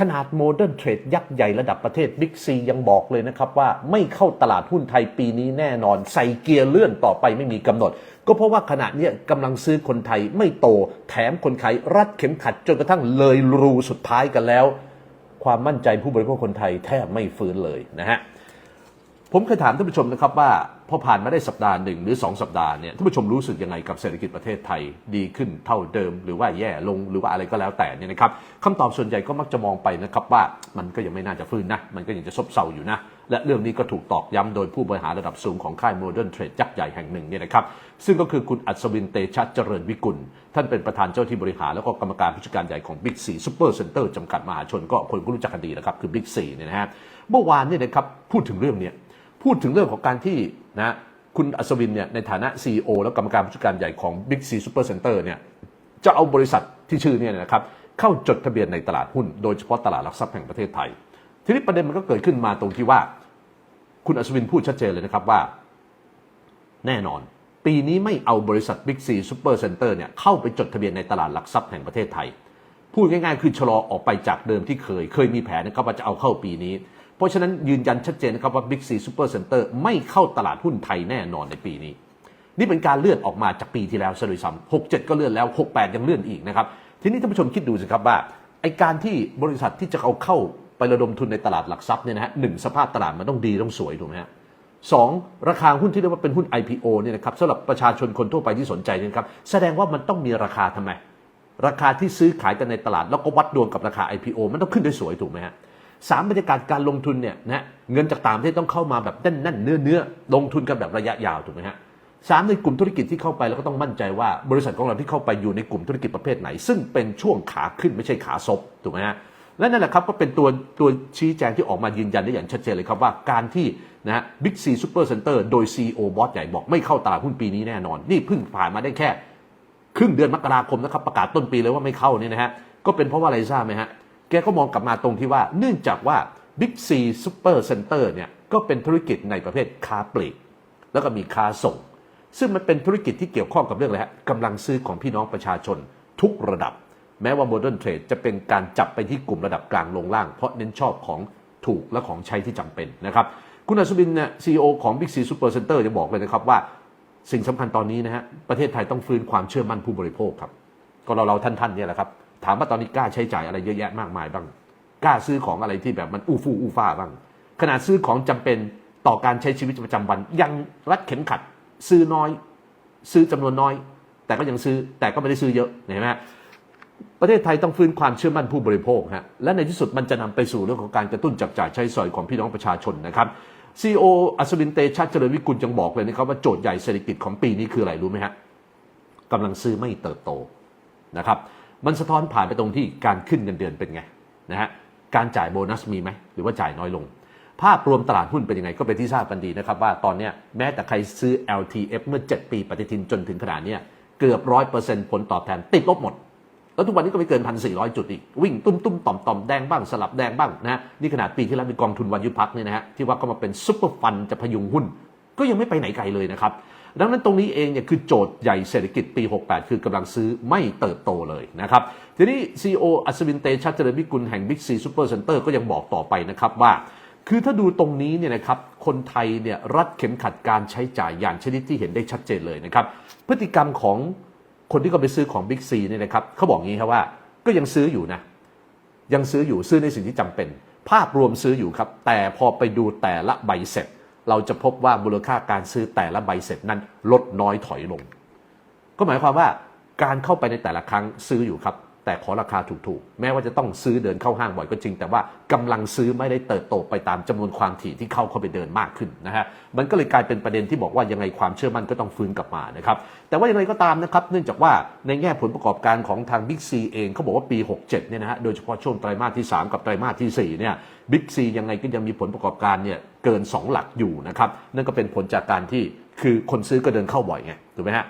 ขนาดโมเดิร์นเทรดยักษ์ใหญ่ระดับประเทศบิ๊กซียังบอกเลยนะครับว่าไม่เข้าตลาดหุ้นไทยปีนี้แน่นอน ใส่เกียร์เลื่อนต่อไปไม่มีกำหนด ก็เพราะว่าขณะนี้กำลังซื้อคนไทยไม่โต แถมคนขายรัดเข็มขัดจนกระทั่งเลยรูสุดท้ายกันแล้ว ความมั่นใจผู้บริโภคคนไทยแทบไม่ฟื้นเลยนะฮะ ผมเคยถามท่านผู้ชมนะครับว่าพอผ่านมาได้สัปดาห์หนึ่งหรือ 2 สัปดาห์เนี่ยท่านผู้ชมรู้สึกยังไงกับเศรษฐกิจประเทศไทยดีขึ้นเท่าเดิม หรือว่าแย่ลงหรือว่าอะไรก็แล้วแต่เนี่ยนะครับคำตอบส่วนใหญ่ก็มักจะมองไปนะครับว่ามันก็ยังไม่น่าจะฟื้นนะ มันก็ยังจะซบเซาอยู่นะ และเรื่องนี้ก็ถูกตอกย้ำโดยผู้บริหารระดับสูงของค่ายโมเดิร์นเทรดยักษ์ใหญ่แห่งหนึ่งเนี่ยนะครับซึ่งก็คือคุณอัศวินเตชะเจริญวิกุล ท่านเป็นประธานเจ้าที่บริหารแล้วก็กรรมการผู้จัดการใหญ่ของบิ๊กซีซูเปอร์เซ็นเตอร์จำกัดมหาชนก็คนก็รู้จักกันดีนะครับคือบิ๊กซีเนี่ยนะฮะเมื่อวานเนี่ยนะครับพูดถึงเรื่องเนี้ย พูดถึงเรื่องของการที่นะคุณอัศวินเนี่ยในฐานะ CEO และกรรมการผู้จัดการใหญ่ของ Big C Super Center เนี่ยจะเอาบริษัทที่ชื่อเนี่ยนะครับเข้าจดทะเบียนในตลาดหุ้น โดยเฉพาะตลาดหลักทรัพย์แห่งประเทศไทย ทีนี้ประเด็นมันก็เกิดขึ้นมาตรงที่ว่า คุณอัศวินพูดชัดเจนเลยนะครับว่า แน่นอน ปีนี้ไม่เอาบริษัท Big C Super Center เนี่ยเข้าไปจดทะเบียนในตลาดหลักทรัพย์แห่งประเทศไทย พูดง่ายๆ คือชะลอออกไปจากเดิมที่เคย เคยมีแผนนะครับว่าจะเอาเข้าปีนี้ เพราะฉะนั้นยืนยันชัดเจนนะครับว่า Big C Super Center ไม่เข้าตลาดหุ้นไทยแน่นอนในปีนี้ นี่เป็นการเลื่อนออกมาจากปีที่แล้วซะด้วยซ้ำหกเจ็ดก็เลื่อนแล้วหกแปดยังเลื่อนอีกนะครับ ทีนี้ท่านผู้ชมคิดดูสิครับว่าไอการที่บริษัทที่จะเอาเข้าไประดมทุนในตลาดหลักทรัพย์เนี่ยนะฮะหนึ่งสภาพตลาดมันต้องดีต้องสวยถูกไหมฮะสองราคาหุ้นที่เรียกว่าเป็นหุ้น IPO เนี่ยนะครับสำหรับประชาชนคนทั่วไปที่สนใจเนี่ยนะครับแสดงว่ามันต้องมีราคาทำไม ราคาที่ซื้อขายกันในตลาด แล้วก็วัดดวงกับราคา IPO มันต้องขึ้นได้สวยถูกไหมฮะ สามบรรยากาศการลงทุนเนี่ยนะเงินจากต่างประเทศต้องเข้ามาแบบแน่นๆเนื้อเนื้อลงทุนกันแบบระยะยาวถูกไหมฮะสามในกลุ่มธุรกิจที่เข้าไปเราก็ต้องมั่นใจว่าบริษัทของเราที่เข้าไปอยู่ในกลุ่มธุรกิจประเภทไหน ซึ่งเป็นช่วงขาขึ้นไม่ใช่ขาซบถูกไหมฮะและนั่นแหละครับก็เป็นตัวตัวชี้แจงที่ออกมายืนยันได้อย่างชัดเจนเลยครับว่าการที่นะฮะบิ๊กซีซูเปอร์เซ็นเตอร์โดย CEO บอสใหญ่บอกไม่เข้าตลาดหุ้นปีนี้แน่นอน นี่เพิ่งผ่านมาได้แค่ ครึ่งเดือนมกราคมนะครับประกาศต้นปีเลยว่าไม่เข้าเนี่ยนะฮะก็เป็นเพราะว่าอะไรทราบไหมฮะ แกก็มองกลับมาตรงที่ว่า เนื่องจากว่า Big C Super Center เนี่ยก็เป็นธุรกิจในประเภทค้าปลีก แล้วก็มีค้าส่ง ซึ่งมันเป็นธุรกิจที่เกี่ยวข้องกับเรื่องอะไรฮะกำลังซื้อของพี่น้องประชาชนทุกระดับ แม้ว่า Modern Trade จะเป็นการจับไปที่กลุ่มระดับกลางลงล่าง เพราะเน้นชอบของถูกและของใช้ที่จำเป็นนะครับคุณอัศวินเนี่ยซีอของ Big C Super Center จะบอกเลยนะครับว่าสิ่งสำคัญตอนนี้นะฮะประเทศไทยต้องฟื้นความเชื่อมั่นผู้บริโภคครับ ก็เราเราท่านๆเนี่ยแหละครับ ถามว่าตอนนี้กล้าใช้จ่ายอะไรเยอะแยะมากมายบ้าง กล้าซื้อของอะไรที่แบบมันอู้ฟู่อู้ฟ้าบ้าง ขนาดซื้อของจำเป็นต่อการใช้ชีวิตประจำวัน ยังรัดเข็มขัด ซื้อน้อย ซื้อจำนวนน้อย แต่ก็ยังซื้อแต่ก็ไม่ได้ซื้อเยอะเห็นไหมประเทศไทยต้องฟื้นความเชื่อมั่นผู้บริโภคฮะและในที่สุดมันจะนำไปสู่เรื่องของการกระตุ้นจับจ่ายใช้สอยของพี่น้องประชาชนนะครับซีโออัศวินเตชะเจริญวิกุลยังบอกเลยนะครับว่าโจทย์ใหญ่เศรษฐกิจของปีนี้คืออะไรรู้ไหมฮะกำลังซื้อไม่เติบโตนะครับ มันสะท้อนผ่านไปตรงที่การขึ้นเงินเดือนเป็นไงนะฮะการจ่ายโบนัสมีไหมหรือว่าจ่ายน้อยลง ภาพรวมตลาดหุ้นเป็นยังไงก็เป็นที่ทราบกันดีนะครับ ว่าตอนนี้แม้แต่ใครซื้อ LTF เมื่อ 7 ปีปฏิทินจนถึงขนาดเนี้ยเกือบร้อยเปอร์เซ็นต์ผลตอบแทนติดลบหมด แล้วทุกวันนี้ก็ไม่เกินพันสี่ร้อยจุดอีก วิ่งตุ้มตุ้มต่อมต่อมแดงบ้างสลับแดงบ้างนะฮะนี่ขนาดปีที่แล้วมีกองทุนวันยุพักเนี่ยนะฮะที่ว่าก็มาเป็นซุปเปอร์ฟันจะพยุงหุ้น ก็ยังไม่ไปไหนไกลเลยนะครับ ดังนั้นตรงนี้เองเนี่ยคือโจทย์ใหญ่เศรษฐกิจปี 68 คือกำลังซื้อไม่เติบโตเลยนะครับทีนี้ CEO อัศวินเตชะเจริญวิกุลแห่ง Big C Super Center ก็ยังบอกต่อไปนะครับว่า คือถ้าดูตรงนี้เนี่ยนะครับคนไทยเนี่ยรัดเข็มขัดการใช้จ่ายอย่างชนิดที่เห็นได้ชัดเจนเลยนะครับพฤติกรรมของคนที่เขาไปซื้อของ Big C เนี่ยนะครับเขาบอกงี้ครับว่าก็ยังซื้ออยู่นะยังซื้ออยู่ซื้อในสิ่งที่จำเป็น ภาพรวมซื้ออยู่ครับ แต่พอไปดูแต่ละใบเสร็จ เราจะพบว่ามูลค่าการซื้อแต่ละใบเสร็จนั้นลดน้อยถอยลง ก็หมายความว่าการเข้าไปในแต่ละครั้งซื้ออยู่ครับ แต่ขอราคาถูกๆ แม้ว่าจะต้องซื้อเดินเข้าห้างบ่อยก็จริง แต่ว่ากำลังซื้อไม่ได้เติบโตไปตามจำนวนความถี่ที่เข้าเข้าไปเดินมากขึ้นนะฮะมันก็เลยกลายเป็นประเด็นที่บอกว่ายังไงความเชื่อมั่นก็ต้องฟื้นกลับมานะครับแต่ว่ายังไงก็ตามนะครับเนื่องจากว่าในแง่ผลประกอบการของทางบิ๊กซีเองเขาบอกว่าปี 67เนี่ยนะฮะโดยเฉพาะช่วงไตรมาสที่ 3 กับไตรมาสที่4เนี่ยบิ๊กซียังไงก็ยังมีผลประกอบการเนี่ยเกิน 2 หลักอยู่นะครับนั่นก็เป็นผลจากการที่คือคนซื้อก็เดินเข้าบ่อยไงถูกไหมฮะ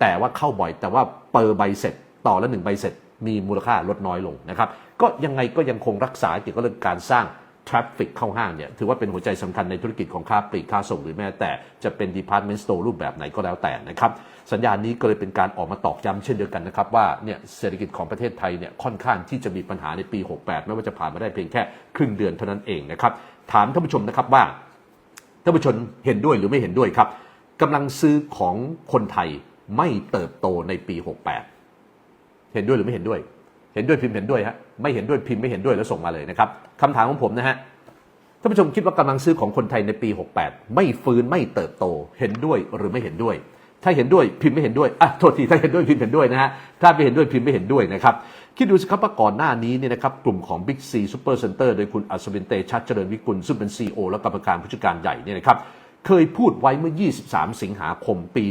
แต่ว่าเข้าบ่อยแต่ว่าเปอร์ใบเสร็จต่อละหนึ่งใบเสร็จ มีมูลค่าลดน้อยลงนะครับ ก็ยังไงก็ยังคงรักษาเกี่ยวกับเรื่องการสร้างทราฟฟิกเข้าห้างเนี่ยถือว่าเป็นหัวใจสำคัญในธุรกิจของค้าปลีกค้าส่งหรือแม้แต่จะเป็น Department Store รูปแบบไหนก็แล้วแต่นะครับ สัญญาณนี้ก็เลยเป็นการออกมาตอกย้ำเช่นเดียวกันนะครับ ว่าเนี่ยเศรษฐกิจของประเทศไทยเนี่ยค่อนข้างที่จะมีปัญหาในปี 68 ไม่ว่าจะผ่านมาได้เพียงแค่ครึ่งเดือนเท่านั้นเองนะครับ ถามท่านผู้ชมนะครับว่าท่านผู้ชมเห็นด้วยหรือไม่เห็นด้วยครับกำลังซื้อของคนไทยไม่เติบโตในปี 68 เห็นด้วยหรือไม่เห็นด้วย เห็นด้วยพิมพ์เห็นด้วยฮะไม่เห็นด้วยพิมพ์ไม่เห็นด้วยแล้วส่งมาเลยนะครับคำถามของผมนะฮะท่านผู้ชมคิดว่ากำลังซื้อของคนไทยในปี 68 ไม่ฟื้นไม่เติบโต เห็นด้วยหรือไม่เห็นด้วย ถ้าเห็นด้วยพิมพ์ไม่เห็นด้วยอะโทษทีถ้าเห็นด้วยพิมพ์เห็นด้วยนะฮะถ้าไม่เห็นด้วยพิมพ์ไม่เห็นด้วยนะครับคิดดูสิครับว่าก่อนหน้านี้เนี่ยนะครับกลุ่มของ Big C Super Center โดยคุณอัศวินเตชัดเจริญวิกุลซึ่งเป็น CEO และกรรมการผู้จัดการใหญ่เนี่ยนะครับ เคยพูดไว้เมื่อ 23 สิงหาคมปี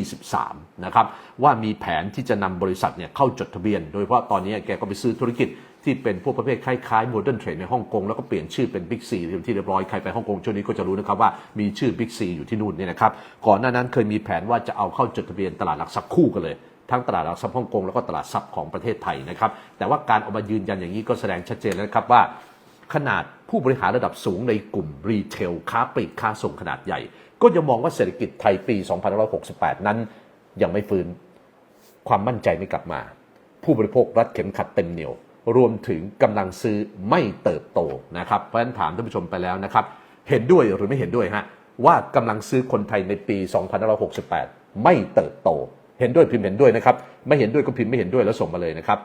2023 นะครับว่ามีแผนที่จะนำบริษัทเนี่ยเข้าจดทะเบียน โดยเฉพาะตอนนี้แกก็ไปซื้อธุรกิจที่เป็นพวกประเภทคล้ายๆ Modern Trade ในฮ่องกงแล้วก็เปลี่ยนชื่อเป็น Big C ที่เรียบร้อย ใครไปฮ่องกงช่วงนี้ก็จะรู้นะครับว่ามีชื่อ Big C อยู่ที่นู่นเนี่ยนะครับก่อนหน้านั้นเคยมีแผนว่าจะเอาเข้าจดทะเบียนตลาดหลักทรัพย์คู่กันเลยทั้งตลาดหลักทรัพย์ฮ่องกงแล้วก็ตลาดทรัพย์ของประเทศไทยนะครับแต่ว่าการออกมายืนยันอย่างนี้ก็แสดงชัดเจนแล้วครับว่า ขนาดผู้บริหารระดับสูงในกลุ่มรีเทลค้าปลีกค้าส่งขนาดใหญ่ ก็ยังมองว่าเศรษฐกิจไทยปี 2568 นั้นยังไม่ฟื้น ความมั่นใจไม่กลับมา ผู้บริโภครัดเข็มขัดเต็มเหนียว รวมถึงกำลังซื้อไม่เติบโตนะครับ เพราะฉะนั้นถามท่านผู้ชมไปแล้วนะครับ เห็นด้วยหรือไม่เห็นด้วยฮะว่ากำลังซื้อคนไทยในปี 2568 ไม่เติบโต เห็นด้วยพิมพ์เห็นด้วยนะครับ ไม่เห็นด้วยก็พิมพ์ไม่เห็นด้วยแล้วส่งมาเลยนะครับ